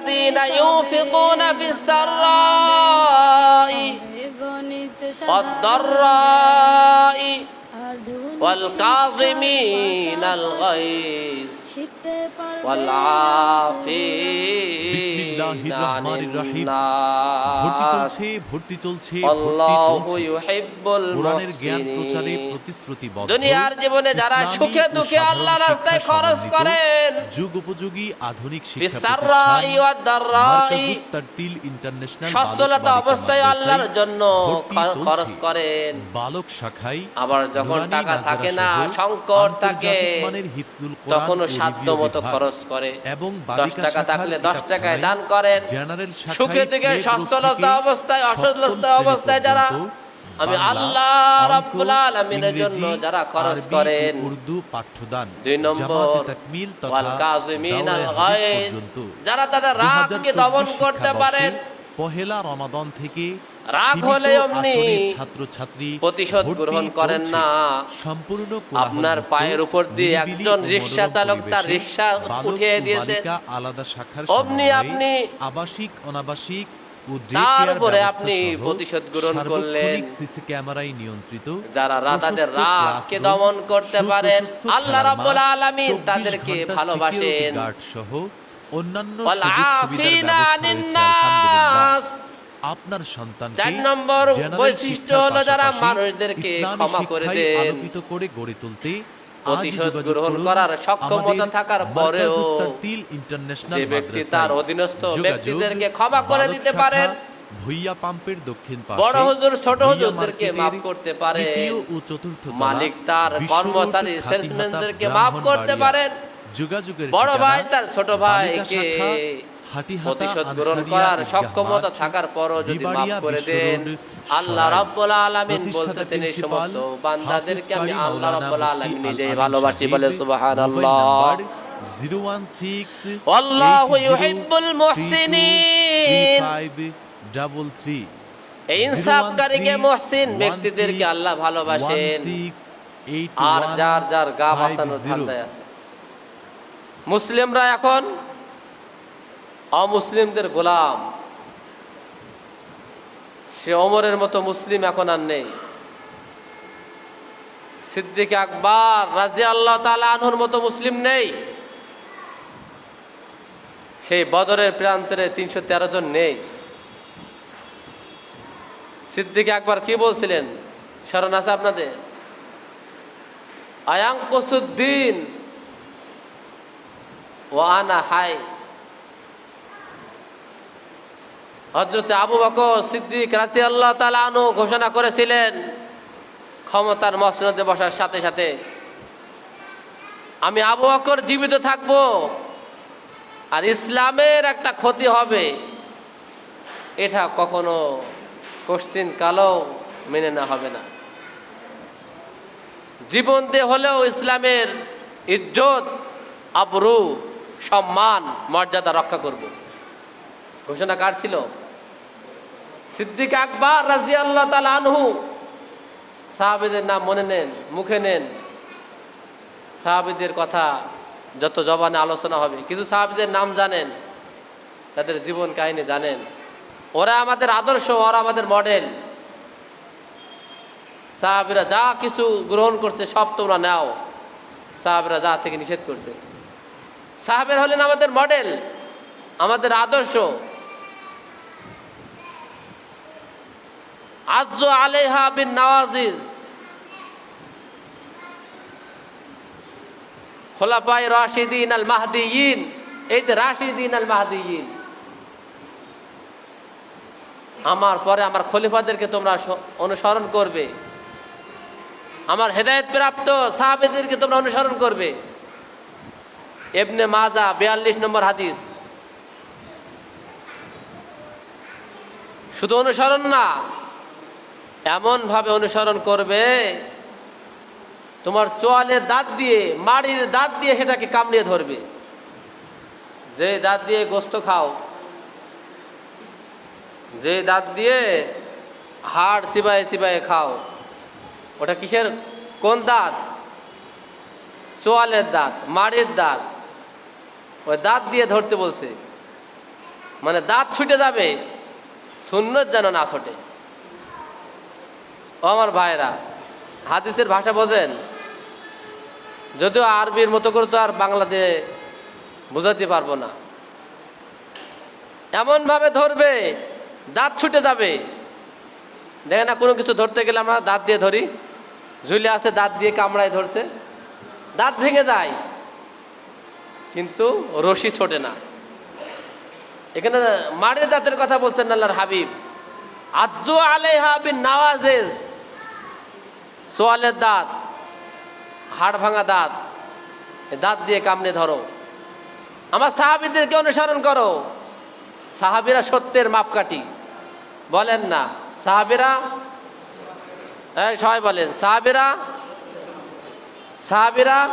الذين ينفقون في السراء والضراء والكاظمين الغيظ. করতে দুনিয়ার জীবনে যারা সুখে দুঃখে আল্লাহ রাস্তায় খরচ করেন। যুগ উপযোগী আধুনিক অবস্থায় আল্লাহর জন্য খরচ করেন। বালক শাখায় আবার যখন টাকা থাকে না সংকট থাকে তখন সাধ্য মতো খরচ করে। এবং দশ টাকা থাকলে দশ টাকায় দান করেন। সুখে থেকে সচ্ছলতা অবস্থায় অসচ্ছলতা অবস্থায় যারা আমি আল্লাহ রাব্বুল আলামিনের জন্য যারা খরচ করেন উর্দু পাঠ্যদান দুই নম্বর ওয়াল কাযিমিন আল গায়জ যারা তাদের রাগকে দমন করতে পারেন। পহেলা রমাদান থেকে রাগ হলে অমনি আসনের ছাত্রছাত্রী প্রতিশোধ গ্রহণ করেন না। সম্পূর্ণ আপনার পায়ের উপর দিয়ে একজন রিক্সা চালক তার রিক্সা উঠিয়ে দিয়েছে। আলাদা শাখার অমনি আপনি আবাসিক অনাবাসিক তার উপরে আপনি প্রতিশোধ গ্রহণ করলেন। সিসি ক্যামেরায় নিয়ন্ত্রিত যারা রা- তাদের প্রশস্ত রাগকে দমন করতে পারেন, আল্লাহ রাব্বুল আলামিন তাদেরকে ভালোবাসেন। guard সহ অন্যান্য সুযোগ সুবিধার ব্যবস্থা আপনার সন্তানকে চার নম্বর বৈশিষ্ট্য হলো যারা মানুষদেরকে ক্ষমা করে আলোকিত করে গড়ে তুলতে প্রতিশোধ গ্রহণ করার সক্ষমতা থাকার পরেও যে ব্যক্তি তার অধীনস্থ ব্যক্তিদেরকে ক্ষমা করে দিতে পারেন। ভুইয়া পাম্পের দক্ষিণ পাশে বড় হুজুর, ছোট হুজুরদেরকে মাফ করতে। তৃতীয় ও চতুর্থ মালিক তার কর্মচারী সেলসম্যানদেরকে মাফ করতে। পারেন যোগাযোগের বড় ভাই তার ছোট ভাইকে প্রতিশোধ গ্রহণ করার সক্ষমতা থাকার পরও যদি মাফ করে দেন আল্লাহ রাব্বুল আলামিন বলতেছেন এই সমস্ত বান্দাদেরকে আমি আল্লাহ রাব্বুল আলামিন নিজেই ভালোবাসি বলে সুবহানাল্লাহ। আল্লাহু ইউহিব্বুল মুহসিনিন। 3533 এই ইনসাফকারীকে মুহসিন ব্যক্তিদেরকে আল্লাহ ভালোবাসেন। আর যার যার গা বাঁচানোর ধান্দায় আছে। মুসলিমরা এখন অমুসলিমদের গোলাম। সে অমরের মতো মুসলিম এখন আর নেই। সিদ্দিক আকবর রাজি আল্লাহ তালা মতো মুসলিম নেই। সেই বদরের প্রান্তরে তিনশো তেরো জন নেই। সিদ্দিক আকবর কি বলছিলেন? স্মরণ আছে আপনাদের? আয়াং কসুদ্দিন ও আনা হাই হজরতে আবু বকর সিদ্দিক রাসি আল্লাহ তালা আনু ঘোষণা করেছিলেন, ক্ষমতার মসনদে বসার সাথে সাথে, আমি আবু বকর জীবিত থাকব আর ইসলামের একটা ক্ষতি হবে। এটা কখনো কোশ্চিন কালেও মেনে না হবে না। জীবন দিয়ে হলেও ইসলামের ইজ্জত, আবরু, সম্মান, মর্যাদা রক্ষা করব। ঘোষণা কার ছিল? সিদ্দিক আকবর রাজি আল্লাহ আনহু। সাহাবিদের নাম মনে নেন, মুখে নেন। সাহাবিদের কথা যত জবানে আলোচনা হবে, কিছু সাহাবিদের নাম জানেন, তাদের জীবন কাহিনী জানেন। ওরা আমাদের আদর্শ, ওরা আমাদের মডেল। সাহাবিরা যা কিছু গ্রহণ করছে, সব তোমরা নাও। সাহাবিরা যা থেকে নিষেধ করছে। সাহাবের হলেন আমাদের মডেল, আমাদের আদর্শ। আজ আলেহা বিন নওয়াজিজ। খোলাপাই রাশিদিন আল মাহদিয়িন। এই যে রাশিদিন আল মাহদিয়িন। আমার পরে আমার খলিফাদেরকে তোমরা অনুসরণ করবে। আমার হেদায়েত প্রাপ্ত সাহাবেদেরকে তোমরা অনুসরণ করবে। এবনে মাজা, বিয়াল্লিশ নম্বর হাদিস। শুধু অনুসরণ না এমনভাবে অনুসরণ করবে, তোমার চোয়ালের দাঁত দিয়ে, মাড়ির দাঁত দিয়ে সেটাকে কামড়িয়ে ধরবে। যে দাঁত দিয়ে গোস্ত খাও, যে দাঁত দিয়ে হাড় চিবায়ে চিবায়ে খাও, ওটা কিসের? কোন দাঁত? চোয়ালের দাঁত, মাড়ির দাঁত। ওই দাঁত দিয়ে ধরতে বলছে। মানে দাঁত ছুটে যাবে, সুন্নত যেন না ছোটে। ও আমার ভাইরা, হাদিসের ভাষা বোঝেন? যদিও আরবির মতো করে তো আর বাংলাতে বোঝাতে পারব না। এমনভাবে ধরবে, দাঁত ছুটে যাবে। দেখে না, কোনো কিছু ধরতে গেলে আমরা দাঁত দিয়ে ধরি। ঝুলে আছে, দাঁত দিয়ে কামড়ায় ধরছে। দাঁত ভেঙে যায়, কিন্তু রশি ছোটে না। এখানে মাড়ের দাঁতের কথা বলছেন আল্লাহর হাবিব। আজ্জু আলেহা বিন নওয়াজেজ। সোয়ালের দাঁত, হাড় ভাঙা দাঁত দাঁত দিয়ে কামড়ে ধরো। আমার সাহাবিদেরকে অনুসরণ করো। সাহাবিরা সত্যের মাপকাঠি। বলেন না। সাহাবিরা সবাই বলেন। সাহাবিরা সাহাবিরা,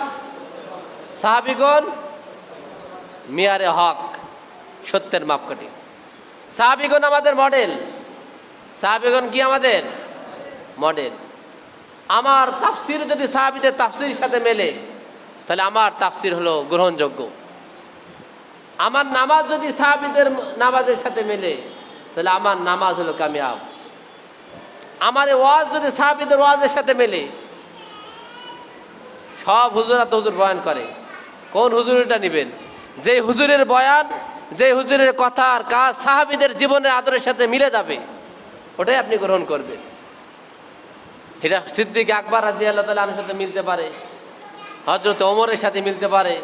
সাহাবিগণ, মিয়ারে হক, সত্যের মাপকাঠি। সাহাবিগণ আমাদের মডেল সাহাবিগণ কি আমাদের? মডেল আমার তাফসির যদি সাহাবিদের তাফসির সাথে মেলে, তাহলে আমার তাফসির হলো গ্রহণযোগ্য। আমার নামাজ যদি সাহাবিদের নামাজের সাথে মেলে, তাহলে আমার নামাজ হলো কামিয়াব। আমার ওয়াজ যদি সাহাবিদের ওয়াজের সাথে মেলে, সব হুজুরা তো হুজুর বয়ান করে। কোন হুজুরটা নেবেন? যে হুজুরের বয়ান, যে হুজুরের কথা আর কাজ সাহাবিদের জীবনের আদরের সাথে মিলে যাবে, ওটাই আপনি গ্রহণ করবেন। এটা সিদ্দিক আকবর রাজি আল্লাহ তালা সাথে মিলতে পারে। হজরতে ওমরের সাথে মিলতে পারে।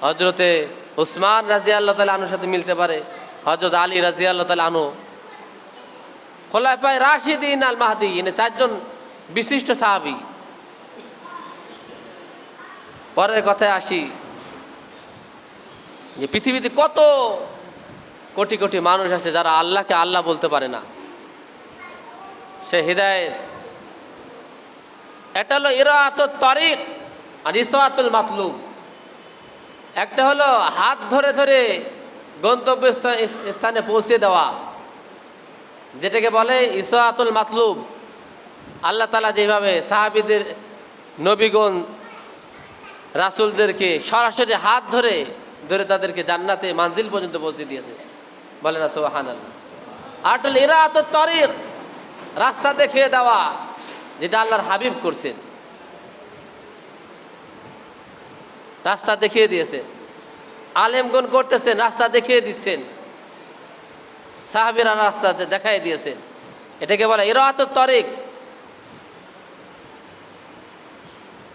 হজরতে উসমান রাজি আল্লাহ তালা আনুর সাথে মিলতে পারে। হজরত আলী রাজি আল্লাহ তালা আনু খোলাফায় রাশিদিন আল মাহাদি এনে চারজন বিশিষ্ট সাহাবি। পরের কথায় আসি যে পৃথিবীতে কত কোটি কোটি মানুষ আছে যারা আল্লাহকে আল্লাহ বলতে পারে না। সে হৃদায়ত এটা হলো ইরাত তরিক আর ইসওয়াতুল মাতলুব। একটা হলো হাত ধরে ধরে গন্তব্য স্থান- পৌঁছে দেওয়া, যেটাকে বলে ইসওয়াতুল মাতলুব। আল্লাহ তালা যেভাবে সাহাবিদের নবীগণ, রাসুলদেরকে সরাসরি হাত ধরে ধরে তাদেরকে জান্নাতে মানজিল পর্যন্ত পৌঁছে দিয়েছে। বলে না সোহান আল্লাহ আর হলো ইরাত তরিক রাস্তা দেখিয়ে দেওয়া। যেটা আল্লাহর হাবিব করছেন রাস্তা দেখিয়ে দিয়েছেন আলেমগণ করতেছেন, রাস্তা দেখিয়ে দিচ্ছেন। সাহাবিরা রাস্তা দেখাই দিয়েছেন। এটাকে বলে ইরাত তরিক।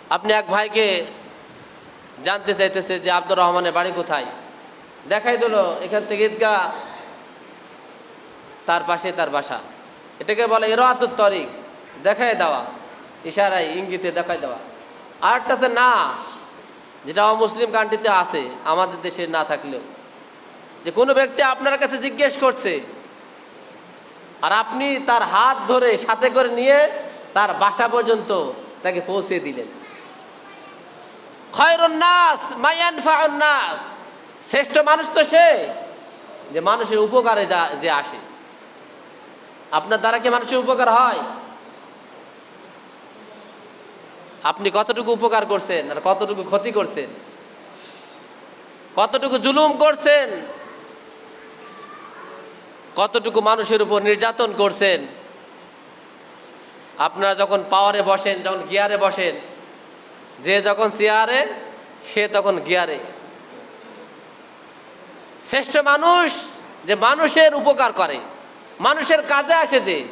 আপনি এক ভাইকে জানতে চাইতেছে যে আব্দুর রহমানের বাড়ি কোথায়? দেখাই দিল, এখান থেকে ঈদগাহ, তার পাশে তার বাসা। এটাকে বলে ইরাত তরিক। দেখাই দেওয়া, ইশারায়, ইঙ্গিতে দেখাই দেওয়া। আরেকটা আছে না, যেটা মুসলিম কান্ট্রিতে আছে, আমাদের দেশে না থাকলেও। যে কোনো ব্যক্তি আপনার কাছে জিজ্ঞেস করছে, আর আপনি তার হাত ধরে সাথে করে নিয়ে তার বাসা পর্যন্ত তাকে পৌঁছে দিলেন। খয়রুন নাস মায়ানফাউন নাস। শ্রেষ্ঠ মানুষ তো সে, যে মানুষের উপকারে যা যে আসে। আপনার দ্বারা কি মানুষের উপকার হয়? আপনি কতটুকু উপকার করছেন আর কতটুকু ক্ষতি করছেন? কতটুকু জুলুম করছেন? কতটুকু মানুষের উপর নির্যাতন করছেন? আপনারা যখন পাওয়ারে বসেন, যখন গিয়ারে বসেন, যে যখন চেয়ারে সে তখন গিয়ারে শ্রেষ্ঠ মানুষ যে মানুষের উপকার করে, মানুষের কাজে আসে যে,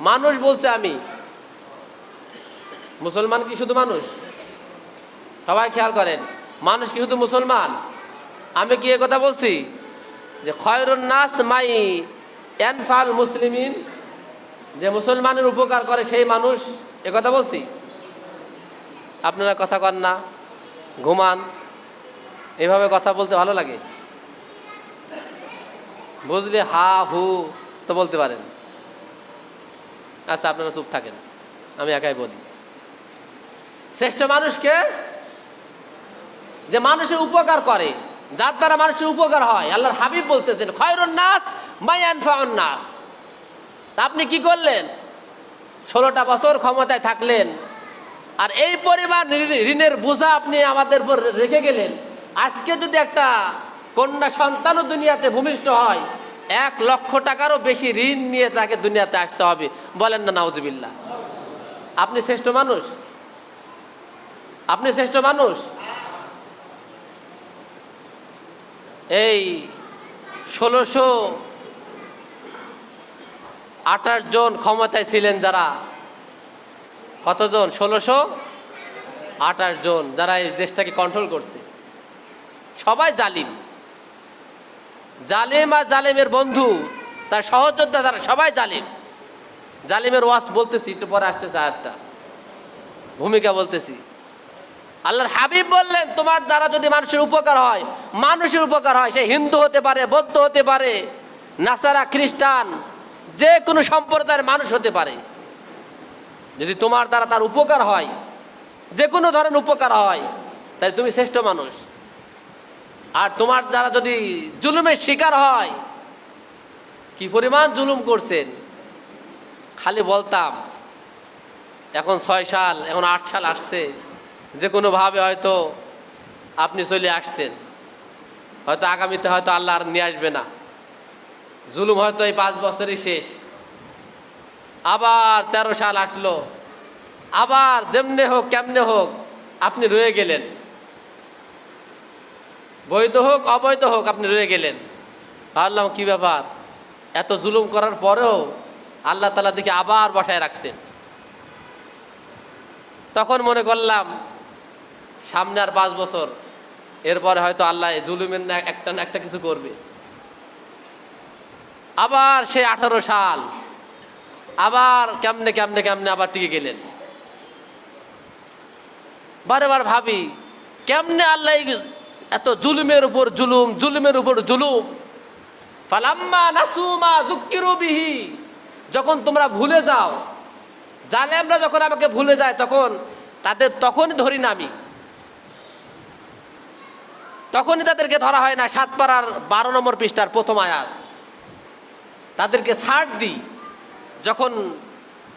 মানুষ বলছে আমি মুসলমান কি শুধু মানুষ? সবাই খেয়াল করেন, মানুষ কি শুধু মুসলমান? আমি কি কথা বলছি? যে খয়রুন নাস মাই এনফাল মুসলিমিন, যে মুসলমানের উপকার করে সেই মানুষ, এ কথা বলছি? আপনারা কথা কন না, ঘুমান, এভাবে কথা বলতে ভালো লাগে? বুঝলে হা, হু তো বলতে পারেন। আচ্ছা আপনারা চুপ থাকেন, আমি একাই বলি। শ্রেষ্ঠ মানুষকে যে মানুষের উপকার করে, যার দ্বারা মানুষের উপকার হয়। আল্লাহর হাবিব বলতেছেন, খয়রুন নাস, মায়ানফাউন নাস। আপনি কি করলেন? ষোলোটা বছর ক্ষমতায় থাকলেন, আর এই পরিমাণ ঋণের বোঝা আপনি আমাদের উপর রেখে গেলেন। আজকে যদি একটা কন্যা সন্তানও দুনিয়াতে ভূমিষ্ঠ হয়, এক লক্ষ টাকারও বেশি ঋণ নিয়ে তাকে দুনিয়াতে আসতে হবে। বলেন না নাউজবিল্লা আপনি শ্রেষ্ঠ মানুষ? আপনি শ্রেষ্ঠ মানুষ। এই ষোলোশো আঠাশ জন ক্ষমতায় ছিলেন যারা। কতজন? ষোলোশো আঠাশ জন যারা এই দেশটাকে কন্ট্রোল করছে। সবাই জালিম। জালিম আর জালিমের বন্ধু, তার সহযোদ্ধা তারা সবাই জালিম। জালিমের ওয়াস বলতেছি, একটু পরে আসতেছে আয়াতটা। ভূমিকা বলতেছি। আল্লাহর হাবিব বললেন, তোমার দ্বারা যদি মানুষের উপকার হয়, মানুষের উপকার হয়, সে হিন্দু হতে পারে, বৌদ্ধ হতে পারে, নাসারা, খ্রিস্টান যে কোনো সম্প্রদায়ের মানুষ হতে পারে। যদি তোমার দ্বারা তার উপকার হয় যে কোনো ধরনের উপকার হয় তাই তুমি শ্রেষ্ঠ মানুষ। আর তোমার দ্বারা যদি জুলুমের শিকার হয়, কি পরিমাণ জুলুম করছেন? খালি বলতাম, এখন ছয় সাল, এখন আট সাল আসছে। যে কোনোভাবে হয়তো আপনি চলে আসছেন। হয়তো আগামীতে হয়তো আল্লাহ আর নিয়ে আসবে না। জুলুম হয়তো এই পাঁচ বছরই শেষ। আবার তেরো সাল আসলো। আবার যেমনে হোক, কেমনে হোক, আপনি রয়ে গেলেন। বৈধ হোক, অবৈধ হোক, আপনি রয়ে গেলেন। ভাবলাম, কি ব্যাপার? এত জুলুম করার পরেও আল্লাহ তালা দিকে আবার বসায় রাখছেন। তখন মনে করলাম সামনে আর পাঁচ বছর। এরপরে হয়তো আল্লাহ জুলুমের না একটা না একটা কিছু করবে। আবার সে আঠারো সাল, আবার কেমনে কেমনে কেমনে আবার টিকে গেলেন। বারে বার ভাবি, কেমনে আল্লাহ এত জুলুমের উপর জুলুম, জুলুমের উপর জুলুম। ফালাম্মা নাসুমা দুঃখিরু বিহি, যখন তোমরা ভুলে যাও, জানে আমরা যখন আমাকে ভুলে যায় তখন, তাদের তখনই ধরি না আমি। তখনই তাদেরকে ধরা হয় না সাত পাড়ার বারো নম্বর পৃষ্ঠার প্রথম আয়াত। তাদেরকে ছাড় দিই। যখন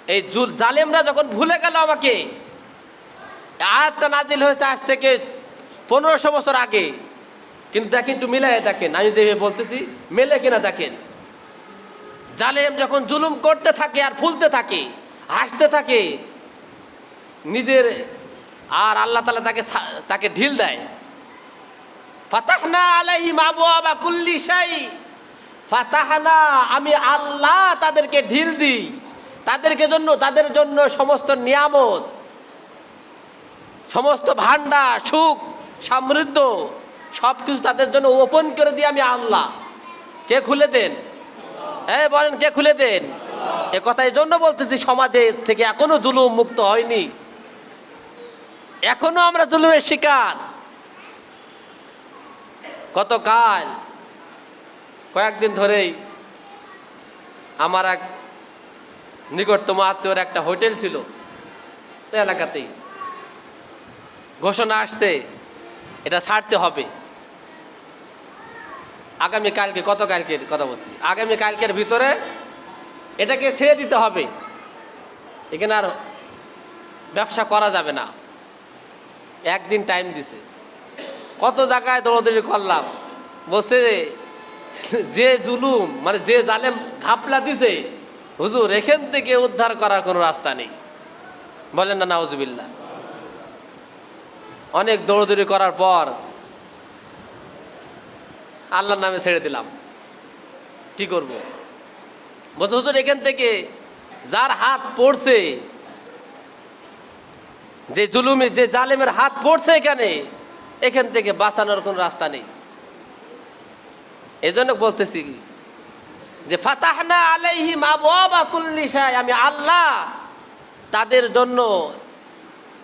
এই জালেমরা যখন ভুলে গেল আমাকে, আয়াতটা নাজিল হয়েছে আজ থেকে পনেরোশো বছর আগে। কিন্তু দেখেন একটু মিলাই দেখেন, আমি যেভাবে বলতেছি, মেলে কিনা দেখেন। জালেম যখন জুলুম করতে থাকে আর ফুলতে থাকে, হাসতে থাকে, নিজের আর আল্লাহ তালা তাকে তাকে ঢিল দেয়। ফাতাহনা আলাইহিম আবওয়াবা কুল্লি শাই। ফাতাহনা, আমি আল্লাহ তাদেরকে ঢিল দিই। তাদেরকে জন্য, তাদের জন্য সমস্ত নিয়ামত, সমস্ত ভান্ডার সুখ, সমৃদ্ধ সব কিছু তাদের জন্য ওপেন করে দিই আমি আল্লাহ। কে খুলে দেন? হ্যাঁ বলেন, কে খুলে দেন? এ কথা এই জন্য বলতেছি, সমাজে থেকে এখনও জুলুম মুক্ত হয়নি। এখনও আমরা জুলুমের শিকার। গতকাল, কয়েকদিন ধরেই আমার এক নিকটতম আত্মীয়র একটা হোটেল ছিল এলাকাতেই। ঘোষণা আসছে, এটা ছাড়তে হবে। আগামী কালকে, কত কালকের কথা বলছি? আগামী কালকের ভিতরে এটাকে ছেড়ে দিতে হবে। এখানে আর ব্যবসা করা যাবে না। একদিন টাইম দিছে। কত জায়গায় দৌড়দৌড়ি করলাম। বলছে যে জুলুম মানে যে জালেম ঘাপলা দিছে, হুজুর, এখান থেকে উদ্ধার করার কোনো রাস্তা নেই। বলেন না নাউজুবিল্লা অনেক দৌড়দৌড়ি করার পর আল্লাহর নামে ছেড়ে দিলাম। কি করব? বলছে, হুজুর, এখান থেকে যার হাত পড়ছে, যে জুলুমি, যে জালেমের হাত পড়ছে এখানে এখান থেকে বাঁচানোর কোনো রাস্তা নেই। এই জন্য বলতেছি যে, ফাতাহনা আলাইহিম আবওয়াবা কুল্লি শাই, আমি আল্লাহ তাদের জন্য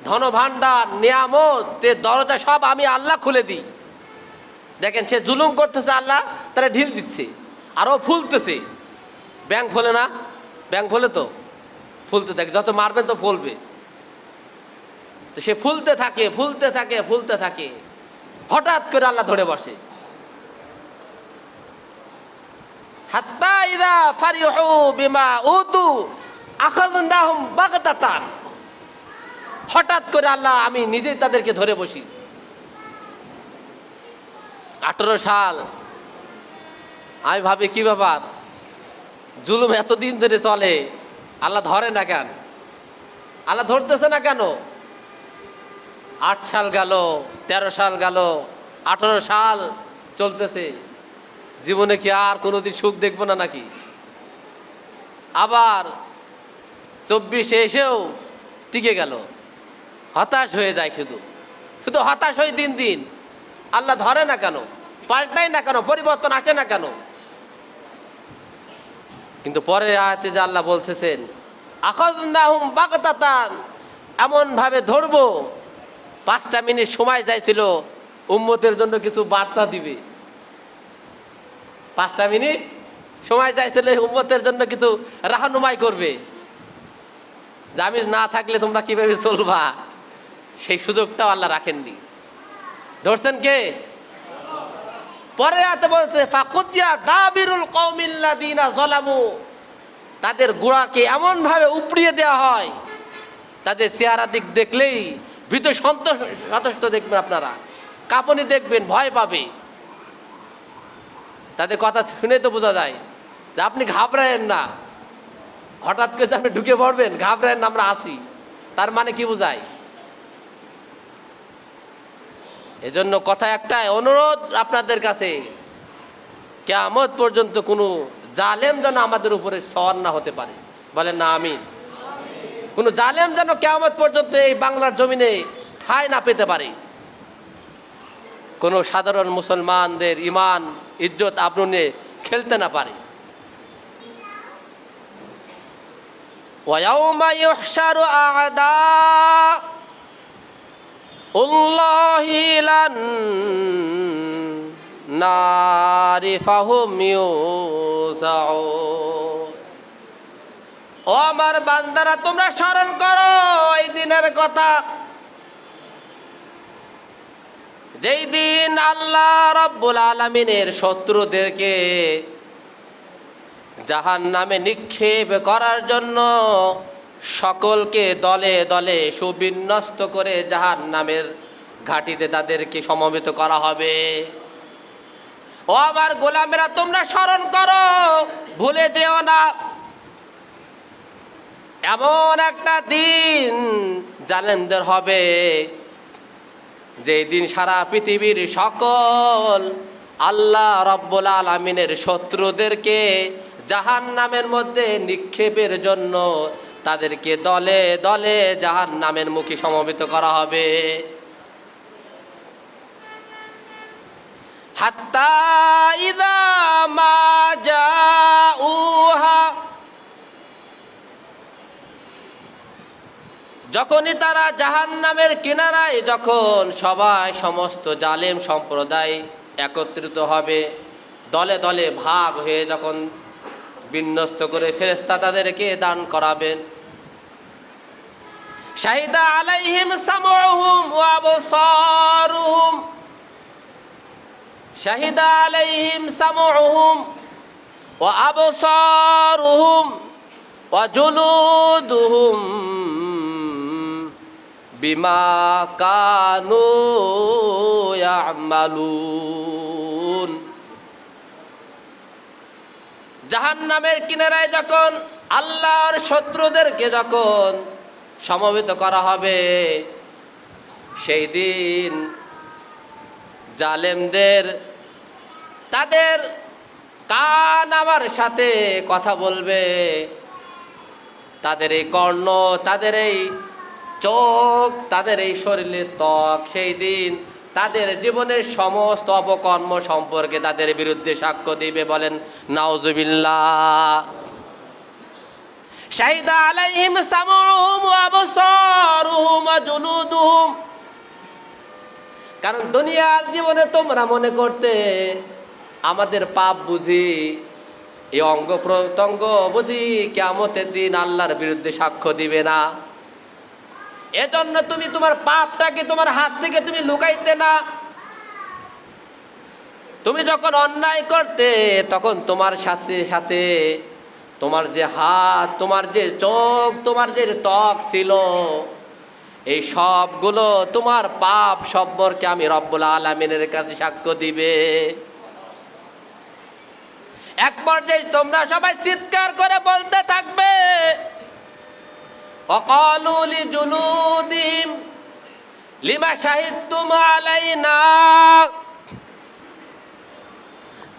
ধনভাণ্ডার, নিয়ামত দরজা সব আমি আল্লাহ খুলে দিই। দেখেন, সে জুলুম করতেছে আল্লাহ, তারা ঢিল দিচ্ছে আরও ফুলতেছে। ব্যাংক ফোলে না? ব্যাংক ফোলে তো? ফুলতে থাকে, যত মারবেন তো ফলবে। তো সে ফুলতে থাকে ফুলতে থাকে ফুলতে থাকে। হঠাৎ করে আল্লাহ ধরে বসে। বিমা হঠাৎ করে আল্লাহ আমি নিজেই তাদেরকে ধরে বসি। আঠেরো সাল। আমি ভাবি, কি ব্যাপার? জুলুম এতদিন ধরে চলে, আল্লাহ ধরে না কেন? আল্লাহ ধরতেছে না কেন? আট সাল গেল, তেরো সাল গেল, আঠেরো সাল চলতেছে। জীবনে কি আর কোনোদিন সুখ দেখব না নাকি? আবার চব্বিশে এসেও টিকে গেল। হতাশ হয়ে যায় শুধু। শুধু হতাশ হয়ে দিন দিন। আল্লাহ ধরে না কেন? পাল্টায় না কেন? পরিবর্তন আসে না কেন? কিন্তু পরে আয়াতে যে আল্লাহ বলতেছেন আখাজনাহুম বাগতাতান এমন ভাবে ধরবো পাঁচটা মিনিট সময় চাইছিল, উম্মতের জন্য কিছু বার্তা দিবে। পাঁচটা মিনিট সময় চাইছিল উম্মতের জন্য কিছু রাহানুমাই করবে। আমি না থাকলে তোমরা কীভাবে চলবা? সেই সুযোগটাও আল্লাহ রাখেননি। ধরছেন কে? পরে আতে বলছে জলামু তাদের গোড়াকে এমনভাবে উপড়িয়ে দেওয়া হয়, তাদের চেহারা দিক দেখলেই ভীত সন্তোষ, সন্তুষ্ট দেখবেন আপনারা। কাঁপনি দেখবেন, ভয় পাবে। তাদের কথা শুনে তো বোঝা যায় যে আপনি ঘাবড়ায়েন না। হঠাৎ করে আপনি ঢুকে পড়বেন, ঘাবড়ায়েন আমরা আসি তার মানে কি বোঝায়? এজন্য কথা একটাই, অনুরোধ আপনাদের কাছে, কেয়ামত পর্যন্ত কোনো জালেম যেন আমাদের উপরে সর না হতে পারে। বলেন না আমি কোনো জালেম যেন কেয়ামত পর্যন্ত এই বাংলার জমিনে ঠাঁই না পেতে পারে। কোনো সাধারণ মুসলমানদের ইমান ইজ্জত, আবরণে খেলতে না পারে। নারিফাহুম ইউজাউন ও আমার বান্দারা, তোমরা স্মরণ করো এই দিনের কথা। যেই দিন আল্লাহ রব্বুল আলমিনের শত্রুদেরকে জাহান নামে নিক্ষেপ করার জন্য সকলকে দলে দলে সুবিন্যস্ত করে জাহান নামের ঘাটিতে তাদেরকে সমবেত করা হবে। ও আমার গোলামেরা, তোমরা স্মরণ করো, ভুলে যেও না। এমন একটা দিন জালেমদের হবে যে দিন সারা পৃথিবীর সকল আল্লাহ রব্বুল আলমিনের শত্রুদেরকে জাহান নামের মধ্যে নিক্ষেপের জন্য তাদেরকে দলে দলে জাহান নামের মুখী সমবেত করা হবে। হাত্তা ইদা মা যখনই তারা জাহান নামের কিনারায় যখন সবাই সমস্ত জালেম সম্প্রদায় একত্রিত হবে, দলে দলে ভাগ হয়ে যখন বিন্যস্ত করে ফেরেস্তা তাদেরকে দান করাবেন। শাহিদা আলাইহিম সামউহুম ওয়া আবসারুহুম। শাহিদা আলাইহিম সামউহুম ওয়া আবসারুহুম ওয়া জুলুদুহুম। বিমা কানু ইয়ামালুন। জাহান নামের কিনারায় যখন আল্লাহর শত্রুদেরকে যখন সমবেত করা হবে, সেই দিন জালেমদের তাদের কান আমার সাথে কথা বলবে। তাদের এই কর্ণ, তাদের এই চোখ তাদের এই শরীরের ত্বক, সেই দিন তাদের জীবনের সমস্ত অপকর্ম সম্পর্কে তাদের বিরুদ্ধে সাক্ষ্য দিবে বলেন, নাউজুবিল্লাহ। শাহিদা আলাইহিম সামউহুম ওয়া আবসারুহুম জুলুদুহুম। কারণ দুনিয়ার জীবনে তোমরা মনে করতে, আমাদের পাপ বুঝি, এই অঙ্গ প্রত্যঙ্গ বুঝি কেমতের দিন আল্লাহর বিরুদ্ধে সাক্ষ্য দিবে না। এজন্য তুমি তোমার পাপটাকে তোমার হাত থেকে তুমি লুকাইতে না। তুমি যখন অন্যায় করতে, তখন তোমার সাথে সাথে তোমার যে হাত, তোমার যে চোখ, তোমার যে ত্বক ছিল, এই সবগুলো তোমার পাপ সম্পর্কে আমি রব্বুল আলমিনের কাছে সাক্ষ্য দিবে। এক পর্যায়ে তোমরা সবাই চিৎকার করে বলতে থাকবে অকালুলি জুলুদিম লিমা সাহিত্যুম আলাইনা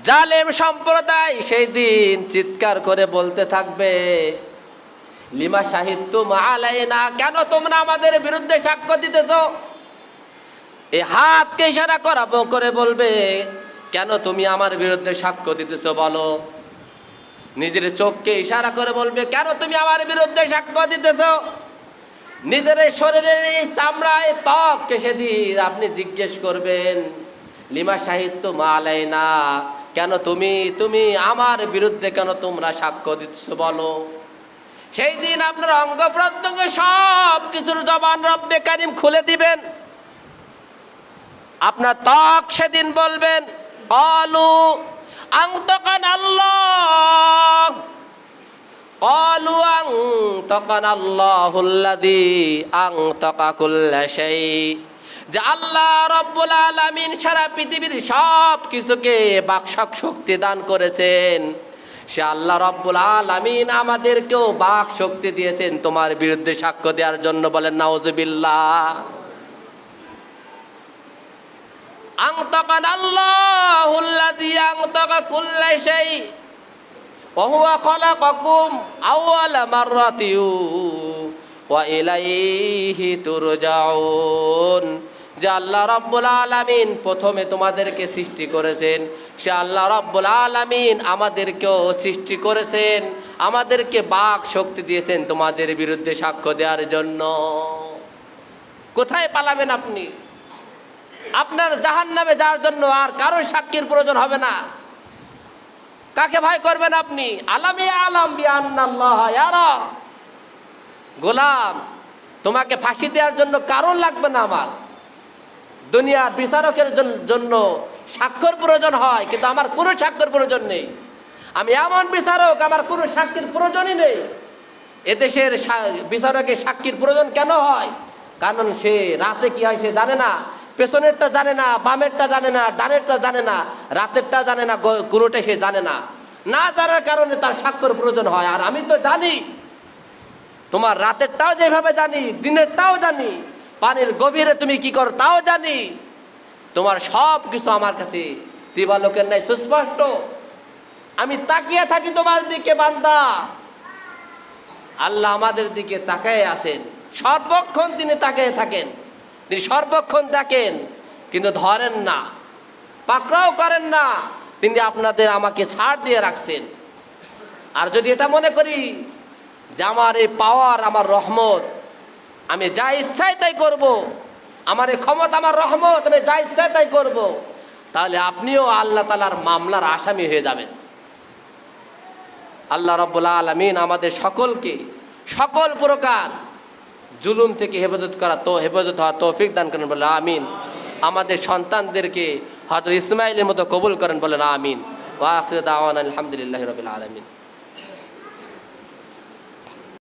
জালেম সম্প্রদায় সেই দিন চিৎকার করে বলতে থাকবে, লিমা সাহিত্যুম আলাইনা? কেন তোমরা আমাদের বিরুদ্ধে সাক্ষ্য দিতেছ? এই হাতকে ইশারা করাবো করে বলবে, কেন তুমি আমার বিরুদ্ধে সাক্ষ্য দিতেছ বলো? নিজের চোখকে ইশারা করে বলবে, কেন তুমি আমার বিরুদ্ধে সাক্ষ্য দিতেছ? নিজের শরীরের এই চামড়ায় ত্বককে সেদিন আপনি জিজ্ঞেস করবেন, লিমা সাহিত্য মালাই না কেন তুমি তুমি আমার বিরুদ্ধে কেন তোমরা সাক্ষ্য দিচ্ছ বলো? সেই দিন আপনার অঙ্গ প্রত্যঙ্গ সব কিছুর জবান রব্বে কারিম খুলে দিবেন। আপনার ত্বক সেদিন বলবেন অলু আংতকান আল্লাহ। সারা পৃথিবীর সব কিছুকে বাকশক শক্তি দান করেছেন। সে আল্লাহ রব্বুল আলামিন আমাদেরকেও বাক শক্তি দিয়েছেন তোমার বিরুদ্ধে সাক্ষ্য দেওয়ার জন্য বলেন নাউজুবিল্লাহ আংতকান আল্লাহুল্লাদি আংতকা কুল্লা সেই وهو خلقكم أول مرة وإليه ترجعون যে আল্লাহ রব্বুল আলামিন প্রথমে তোমাদেরকে সৃষ্টি করেছেন সে আল্লাহ রব্বুল আলামিন আমাদেরকেও সৃষ্টি করেছেন আমাদেরকে বাক শক্তি দিয়েছেন তোমাদের বিরুদ্ধে সাক্ষ্য দেওয়ার জন্য কোথায় পালাবেন আপনি আপনার জাহান নামে যাওয়ার জন্য আর কারোর সাক্ষীর প্রয়োজন হবে না। কাকে ভয় করবেন আপনি? আলামি আলাম গোলাম, তোমাকে ফাঁসি দেওয়ার জন্য কারণ লাগবে না আমার। দুনিয়ার বিচারকের জন্য স্বাক্ষর প্রয়োজন হয়, কিন্তু আমার কোনো স্বাক্ষর প্রয়োজন নেই। আমি এমন বিচারক, আমার কোনো সাক্ষীর প্রয়োজনই নেই। এদেশের বিচারকের সাক্ষীর প্রয়োজন কেন হয়? কারণ সে রাতে কি হয় সে জানে না। পেছনেরটা জানে না, বামেরটা জানে না, ডানেরটা জানে না, রাতেরটা জানে না গুরুটা সে জানে না। না জানার কারণে তার স্বাক্ষর প্রয়োজন হয়। আর আমি তো জানি, তোমার রাতেরটাও যেভাবে জানি, দিনেরটাও জানি, পানির গভীরে তুমি কি করো তাও জানি। তোমার সব কিছু আমার কাছে দিবালোকের নাই সুস্পষ্ট। আমি তাকিয়ে থাকি তোমার দিকে, বান্দা। আল্লাহ আমাদের দিকে তাকায় আছেন। সর্বক্ষণ তিনি তাকিয়ে থাকেন। তিনি সর্বক্ষণ দেখেন, কিন্তু ধরেন না পাকড়াও করেন না, তিনি আপনাদের আমাকে ছাড় দিয়ে রাখছেন আর যদি এটা মনে করি যে আমার এই পাওয়ার আমার রহমত, আমি যা ইচ্ছাই তাই করব। আমার এই ক্ষমতা, আমার রহমত, আমি যা ইচ্ছাই তাই করব। তাহলে আপনিও আল্লাহ তালার মামলার আসামি হয়ে যাবেন আল্লাহ রব্বুল্লা আলমিন আমাদের সকলকে সকল প্রকার জুলুম থেকে হেফাজত করা তো হেফাজত হওয়া তৌফিক দান করেন বলে আমিন। আমাদের সন্তানদেরকে হয়তো ইসমাইলের মতো কবুল করেন বলেন, আমিন। ওয়াফির দাওয়ান আলহামদুলিল্লাহ রবিল আলমিন।